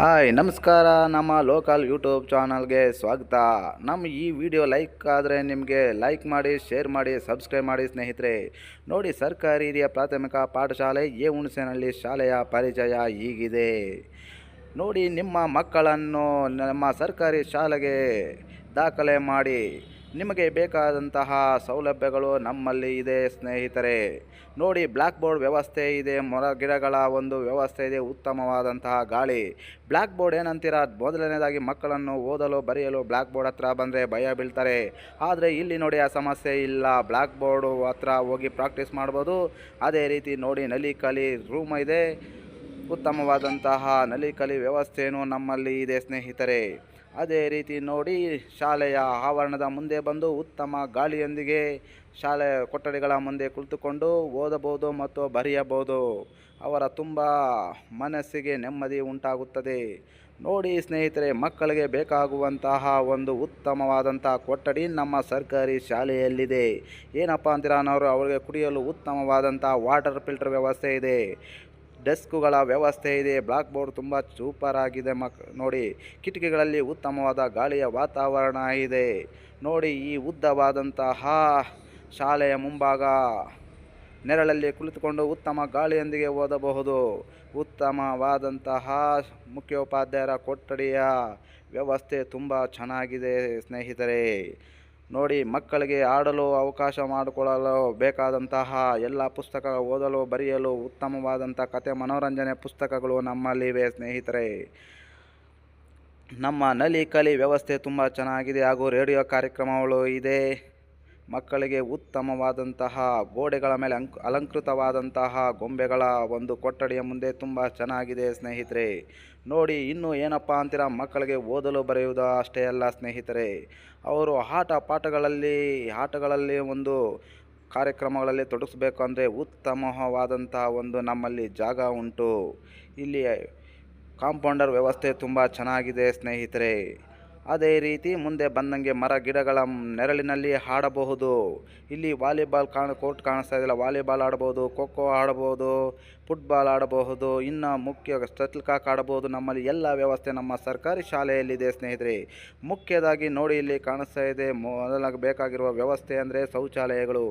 Hi, ನಮಸ್ಕಾರ. ನಮ್ಮ local YouTube ಚಾನಲ್ಗೆ ಸ್ವಾಗತ. ನಮ್ಮ ಈ ವಿಡಿಯೋ ಲೈಕ್ ಆದರೆ ನಿಮಗೆ ಲೈಕ್ ಮಾಡಿ, ಶೇರ್ ಮಾಡಿ, ಸಬ್ಸ್ಕ್ರೈಬ್ ಮಾಡಿ ಸ್ನೇಹಿತರೆ. ನೋಡಿ, ಸರ್ಕಾರಿ ಹಿರಿಯ ಪ್ರಾಥಮಿಕ ಪಾಠಶಾಲೆ ಎ ಹುಣಸೇನಹಳ್ಳಿ ಶಾಲೆಯ ಪರಿಚಯ ಹೀಗಿದೆ. ನೋಡಿ, ನಿಮ್ಮ ಮಕ್ಕಳನ್ನು ನಮ್ಮ ಸರ್ಕಾರಿ ಶಾಲೆಗೆ ದಾಖಲೆ ಮಾಡಿ. ನಿಮಗೆ ಬೇಕಾದಂತಹ ಸೌಲಭ್ಯಗಳು ನಮ್ಮಲ್ಲಿ ಇದೆ, ಸ್ನೇಹಿತರೆ. ನೋಡಿ ಬ್ಲ್ಯಾಕ್ ಬೋರ್ಡ್ ವ್ಯವಸ್ಥೆ ಇದೆ, ಮರ ಗಿಡಗಳ ಒಂದು ವ್ಯವಸ್ಥೆ ಇದೆ, ಉತ್ತಮವಾದಂತಹ ಗಾಳಿ. ಬ್ಲ್ಯಾಕ್ ಬೋರ್ಡ್ ಏನಂತೀರ? ಮೊದಲನೇದಾಗಿ ಮಕ್ಕಳನ್ನು ಓದಲು, ಬರೆಯಲು ಬ್ಲ್ಯಾಕ್ ಬೋರ್ಡ್ ಹತ್ರ ಬಂದರೆ ಭಯ ಬೀಳ್ತಾರೆ. ಆದರೆ ಇಲ್ಲಿ ನೋಡಿ ಆ ಸಮಸ್ಯೆ ಇಲ್ಲ. ಬ್ಲ್ಯಾಕ್ ಬೋರ್ಡು ಹತ್ರ ಹೋಗಿ ಪ್ರಾಕ್ಟೀಸ್ ಮಾಡ್ಬೋದು. ಅದೇ ರೀತಿ ನೋಡಿ, ನಲಿ ಕಲಿ ರೂಮ್ ಇದೆ. ಉತ್ತಮವಾದಂತಹ ನಲಿಕಲಿ ವ್ಯವಸ್ಥೆಯೂ ನಮ್ಮಲ್ಲಿ ಇದೆ, ಸ್ನೇಹಿತರೆ. ಅದೇ ರೀತಿ ನೋಡಿ ಶಾಲೆಯ ಆವರಣದ ಮುಂದೆ ಬಂದು ಉತ್ತಮ ಗಾಳಿಯೊಂದಿಗೆ ಶಾಲೆ ಕೊಠಡಿಗಳ ಮುಂದೆ ಕುಳಿತುಕೊಂಡು ಓದಬಹುದು ಮತ್ತು ಬರೆಯಬಹುದು. ಅವರ ತುಂಬ ಮನಸ್ಸಿಗೆ ನೆಮ್ಮದಿ ಉಂಟಾಗುತ್ತದೆ. ನೋಡಿ ಸ್ನೇಹಿತರೆ, ಮಕ್ಕಳಿಗೆ ಬೇಕಾಗುವಂತಹ ಒಂದು ಉತ್ತಮವಾದಂಥ ಕೊಠಡಿ ನಮ್ಮ ಸರ್ಕಾರಿ ಶಾಲೆಯಲ್ಲಿದೆ. ಏನಪ್ಪ ಅಂತೀರ ಅನ್ನೋರು, ಅವರಿಗೆ ಕುಡಿಯಲು ಉತ್ತಮವಾದಂಥ ವಾಟರ್ ಫಿಲ್ಟರ್ ವ್ಯವಸ್ಥೆ ಇದೆ. ಡೆಸ್ಕುಗಳ ವ್ಯವಸ್ಥೆ ಇದೆ. ಬ್ಲಾಕ್ ಬೋರ್ಡ್ ತುಂಬ ಸೂಪರ್ ಆಗಿದೆ ಮಕ್, ನೋಡಿ, ಕಿಟಕಿಗಳಲ್ಲಿ ಉತ್ತಮವಾದ ಗಾಳಿಯ ವಾತಾವರಣ ಇದೆ. ನೋಡಿ, ಈ ಉದ್ದವಾದಂತಹ ಶಾಲೆಯ ಮುಂಭಾಗ. ನೆರಳಲ್ಲಿ ಕುಳಿತುಕೊಂಡು ಉತ್ತಮ ಗಾಳಿಯೊಂದಿಗೆ ಓದಬಹುದು. ಉತ್ತಮವಾದಂತಹ ಮುಖ್ಯೋಪಾಧ್ಯಾಯರ ಕೊಠಡಿಯ ವ್ಯವಸ್ಥೆ ತುಂಬ ಚೆನ್ನಾಗಿದೆ ಸ್ನೇಹಿತರೆ. ನೋಡಿ ಮಕ್ಕಳಿಗೆ ಆಡಲು ಅವಕಾಶ ಮಾಡಿಕೊಳ್ಳಲು ಬೇಕಾದಂತಹ ಎಲ್ಲ ಪುಸ್ತಕ ಓದಲು ಬರೆಯಲು ಉತ್ತಮವಾದಂಥ ಕತೆ ಮನೋರಂಜನೆ ಪುಸ್ತಕಗಳು ನಮ್ಮಲ್ಲಿವೆ ಸ್ನೇಹಿತರೆ. ನಮ್ಮ ನಲಿ ಕಲಿ ವ್ಯವಸ್ಥೆ ತುಂಬ ಚೆನ್ನಾಗಿದೆ ಹಾಗೂ ರೇಡಿಯೋ ಕಾರ್ಯಕ್ರಮಗಳು ಇದೆ. ಮಕ್ಕಳಿಗೆ ಉತ್ತಮವಾದಂತಹ, ಗೋಡೆಗಳ ಮೇಲೆ ಅಂಕ್, ಅಲಂಕೃತವಾದಂತಹ ಗೊಂಬೆಗಳ ಒಂದು ಕೊಠಡಿಯ ಮುಂದೆ ತುಂಬ ಚೆನ್ನಾಗಿದೆ ಸ್ನೇಹಿತರೆ. ನೋಡಿ, ಇನ್ನು ಏನಪ್ಪ ಅಂತೀರ, ಮಕ್ಕಳಿಗೆ ಓದಲು ಬರೆಯುವುದು ಅಷ್ಟೇ ಅಲ್ಲ ಸ್ನೇಹಿತರೆ. ಅವರು ಆಟ ಪಾಠಗಳಲ್ಲಿ, ಆಟಗಳಲ್ಲಿ ಒಂದು ಕಾರ್ಯಕ್ರಮಗಳಲ್ಲಿ ತೊಡಗಿಸ್ಬೇಕು ಅಂದರೆ ಉತ್ತಮವಾದಂತಹ ಒಂದು ನಮ್ಮಲ್ಲಿ ಜಾಗ ಉಂಟು. ಇಲ್ಲಿ ಕಾಂಪೌಂಡರ್ ವ್ಯವಸ್ಥೆ ತುಂಬ ಚೆನ್ನಾಗಿದೆ ಸ್ನೇಹಿತರೆ. ಅದೇ ರೀತಿ ಮುಂದೆ ಬಂದಂಗೆ ಮರ ಗಿಡಗಳ ನೆರಳಿನಲ್ಲಿ ಆಡಬಹುದು ಇಲ್ಲಿ ವಾಲಿಬಾಲ್ ಕಾಣ, ಕೋರ್ಟ್ ಕಾಣಿಸ್ತಾ ಇದೆಯಲ್ಲ ವಾಲಿಬಾಲ್ ಆಡಬಹುದು, ಖೋ ಆಡಬಹುದು, ಫುಟ್ಬಾಲ್ ಆಡಬಹುದು, ಇನ್ನು ಮುಖ್ಯ ಶಟಲ್ ಕಾಕ್ ಆಡಬಹುದು, ನಮ್ಮಲ್ಲಿ ಎಲ್ಲ ವ್ಯವಸ್ಥೆ ನಮ್ಮ ಸರ್ಕಾರಿ ಶಾಲೆಯಲ್ಲಿದೆ ಸ್ನೇಹಿತರೆ. ಮುಖ್ಯದಾಗಿ ನೋಡಿ ಇಲ್ಲಿ ಕಾಣಿಸ್ತಾ ಇದೆ, ಮೊದಲಾಗಿ ಬೇಕಾಗಿರುವ ವ್ಯವಸ್ಥೆ ಅಂದರೆ ಶೌಚಾಲಯಗಳು.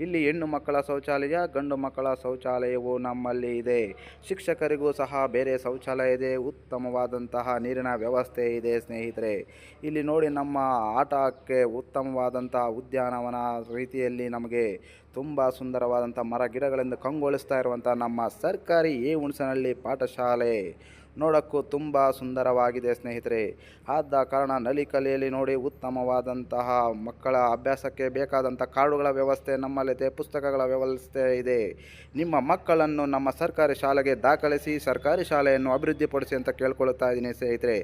ಇಲ್ಲಿ ಹೆಣ್ಣು ಮಕ್ಕಳ ಶೌಚಾಲಯ, ಗಂಡು ಮಕ್ಕಳ ಶೌಚಾಲಯವು ನಮ್ಮಲ್ಲಿ ಇದೆ. ಶಿಕ್ಷಕರಿಗೂ ಸಹ ಬೇರೆ ಶೌಚಾಲಯ ಇದೆ, ಉತ್ತಮವಾದಂತಹ ನೀರಿನ ವ್ಯವಸ್ಥೆ ಇದೆ ಸ್ನೇಹಿತರೆ. ಇಲ್ಲಿ ನೋಡಿ ನಮ್ಮ ಆಟಕ್ಕೆ ಉತ್ತಮವಾದಂಥ ಉದ್ಯಾನವನ ರೀತಿಯಲ್ಲಿ ನಮಗೆ ತುಂಬ ಸುಂದರವಾದಂಥ ಮರ ಗಿಡಗಳಿಂದ ಕಂಗೊಳಿಸ್ತಾ ಇರುವಂಥ ನಮ್ಮ ಸರ್ಕಾರಿ ಎ ಹುಣಸನಹಳ್ಳಿ ಪಾಠಶಾಲೆ ನೋಡೋಕ್ಕೂ ತುಂಬ ಸುಂದರವಾಗಿದೆ ಸ್ನೇಹಿತರೆ. ಆದ ಕಾರಣ ನಲಿ ಕಲೆಯಲ್ಲಿ ನೋಡಿ ಉತ್ತಮವಾದಂತಹ ಮಕ್ಕಳ ಅಭ್ಯಾಸಕ್ಕೆ ಬೇಕಾದಂಥ ಕಾರ್ಡುಗಳ ವ್ಯವಸ್ಥೆ ನಮ್ಮಲ್ಲಿದೆ ಪುಸ್ತಕಗಳ ವ್ಯವಸ್ಥೆ ಇದೆ. ನಿಮ್ಮ ಮಕ್ಕಳನ್ನು ನಮ್ಮ ಸರ್ಕಾರಿ ಶಾಲೆಗೆ ದಾಖಲಿಸಿ, ಸರ್ಕಾರಿ ಶಾಲೆಯನ್ನು ಅಭಿವೃದ್ಧಿಪಡಿಸಿ ಅಂತ ಕೇಳ್ಕೊಳ್ತಾ ಇದ್ದೀನಿ ಸ್ನೇಹಿತರೆ.